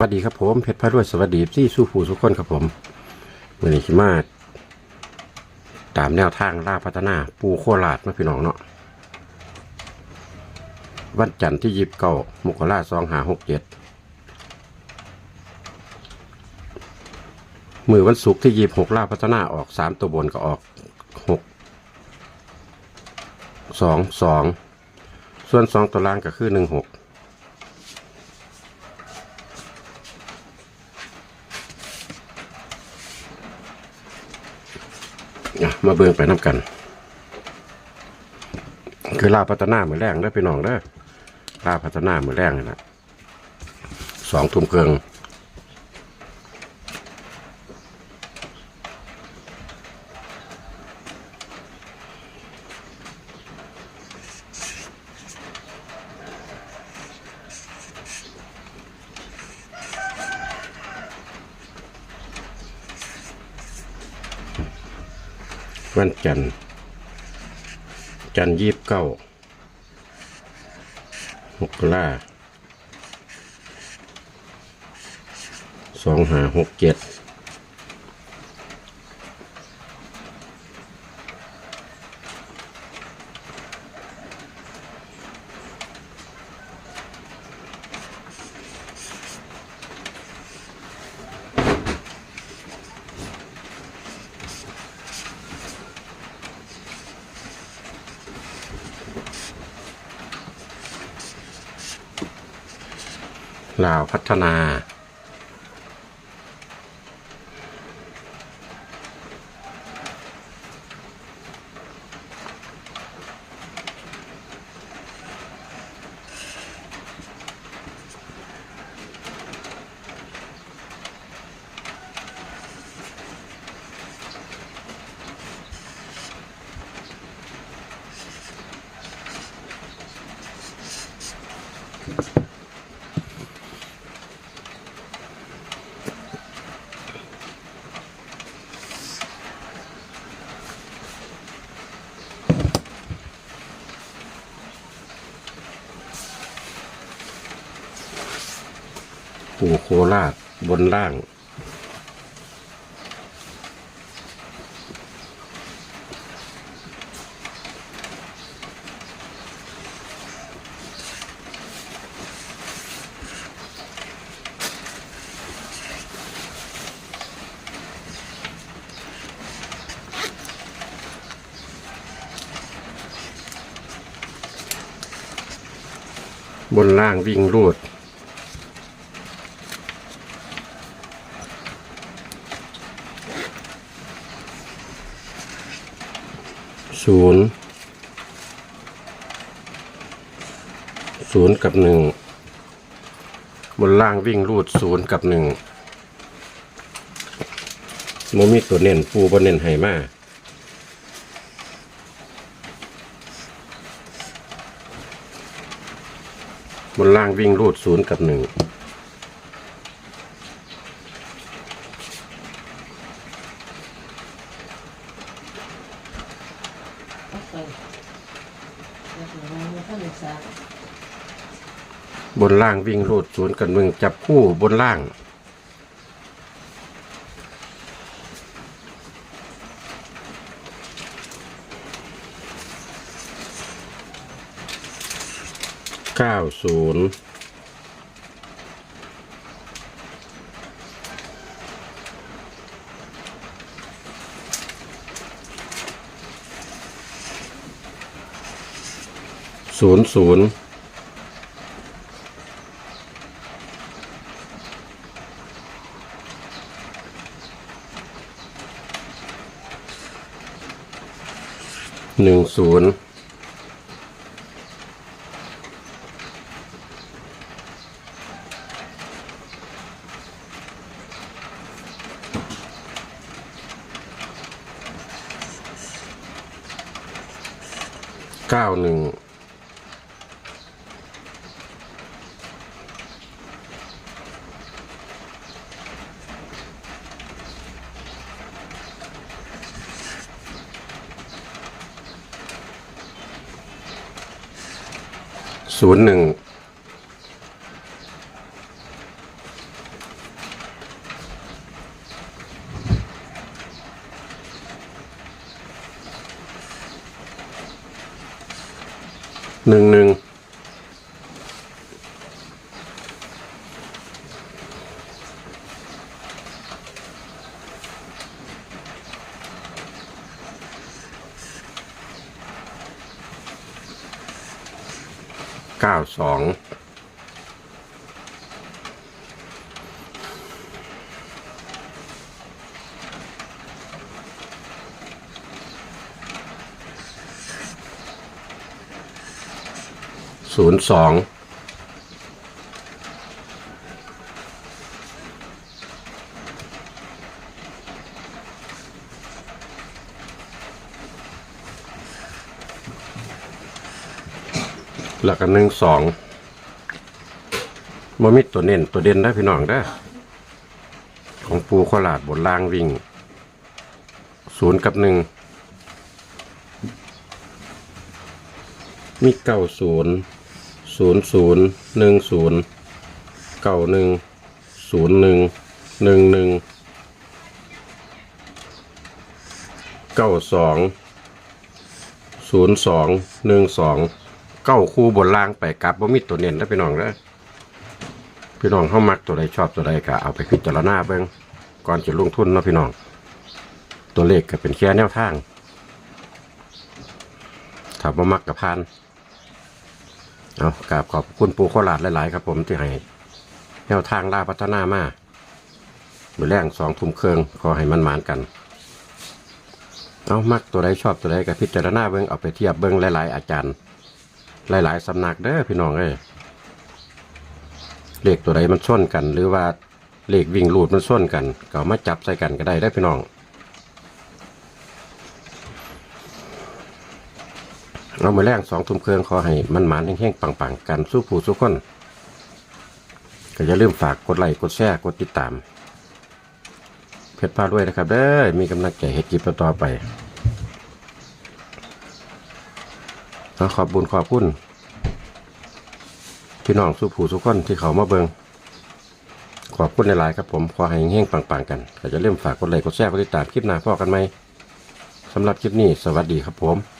สวัสดีครับผมเพชรพารวยสวัสดีที่สู้ผู้สุกคนครับผมวันนี้ขิมาตามแนวทางล่าพัฒนา ปูโคราชมาพี่น้องเนาะวันจันทร์ที่ยิบเก้ามกราสองหาหกเจ็ดมือวันศุกร์ที่ยิบหกล่าพัฒนาออกสามตัวบนก็ออกหกสองสองส่วนสองตัวล่างก็คือหนึ่งหก นะมาเบิ่งไปน้ากัน คือลาพัฒนาเหมือนแรงได้ไปน้องได้ลาพัฒนาเหมือนแรงนี่นะสองทุ่มเกิง วันจันทร์จันทร์ยี่สิบเก้ามกราสองหาหกเจ็ด ลาวพัฒนา ปู่โคราชบนล่าง บนล่างวิ่งรูด ศูนย์ศูนย์กับหนึ่งบนล่างวิ่งรูดศูนย์กับหนึ่งโมมีตัวเน้นปูบนเน้นไห้มาบนล่างวิ่งรูดศูนย์กับหนึ่ง ไปแล้วถึงมาเมื่อท่านศึกษา บนล่างวิ่งรูดศูนย์กับหนึ่งจับคู่บนล่าง เก้าศูนย์ ศูนย์ศูนย์หนึ่งศูนย์เก้าหนึ่ง ศูนย์หนึ่งหนึ่งหนึ่ง ก้าสองศูนย์สอง แล้วก็หนึ่งสองมมิดตัวเน้นตัวเด่นได้พี่น้องได้ของปูโคราดบนล่างวิ่งศูนย์กับหนึ่งมีเก้าศูนย์ศูนย์ศูนย์หนึ่งศูนย์เก้าหนึ่งศูนย์หนึ่งหนึ่งหนึ่งเก้าสองศูนย์สองหนึ่งสอง เก้าคู่บนล่างไปกลับบ่มีตัวเน้นได้อพี่น้องเด้อพี่น้องเข้ามักตัวใดชอบตัวใดก็เอาไปพิจารณาเบิ่งก่อนจะลงทุนเนาะพี่น้อง ตัวเลขก็เป็นแค่แนวทางถ้าบ่มักกับพานเอากราบขอบคุณปูโคราชหลาย ๆ ครับผมที่ให้แนวทางล่าพัฒนามาเมื่อแรงสองทุ่มเครื่องขอให้มันหมานกัน เอามักตัวใดชอบตัวใดก็พิจารณาเบิ้งเอาไปเทียบเบิ้งหลาย ๆ อาจารย์ หลายๆสำนักเด้อพี่น้องเอ้ยเลขตัวใดมันส้นกัน หรือว่าเลขวิ่งรูดมันส้นกันก็มาจับใส่กันก็ได้ได้พี่น้องเรามาแรงสองทุ่มเครื่องขอให้มันหมานแห้งๆปังๆกันสู้ผู้สู้คนก็อย่าลืมฝากกดไลค์กดแชร์กดติดตามเพจพาด้วยนะครับเด้อมีกำลังใจเฮ็ดคลิปต่อไป ขอขอบบุญขอบคุณพี่น้องสู้ผู้สู้คนที่เขามาเบิงขอบคุณในหลายๆครับผมขอให้แห้งๆปังๆกันก็จะเริ่มฝากกดไลค์กดแชร์กดติดตามคลิปหน้าพ่อกันไหมสำหรับคลิปนี้ สวัสดีครับผม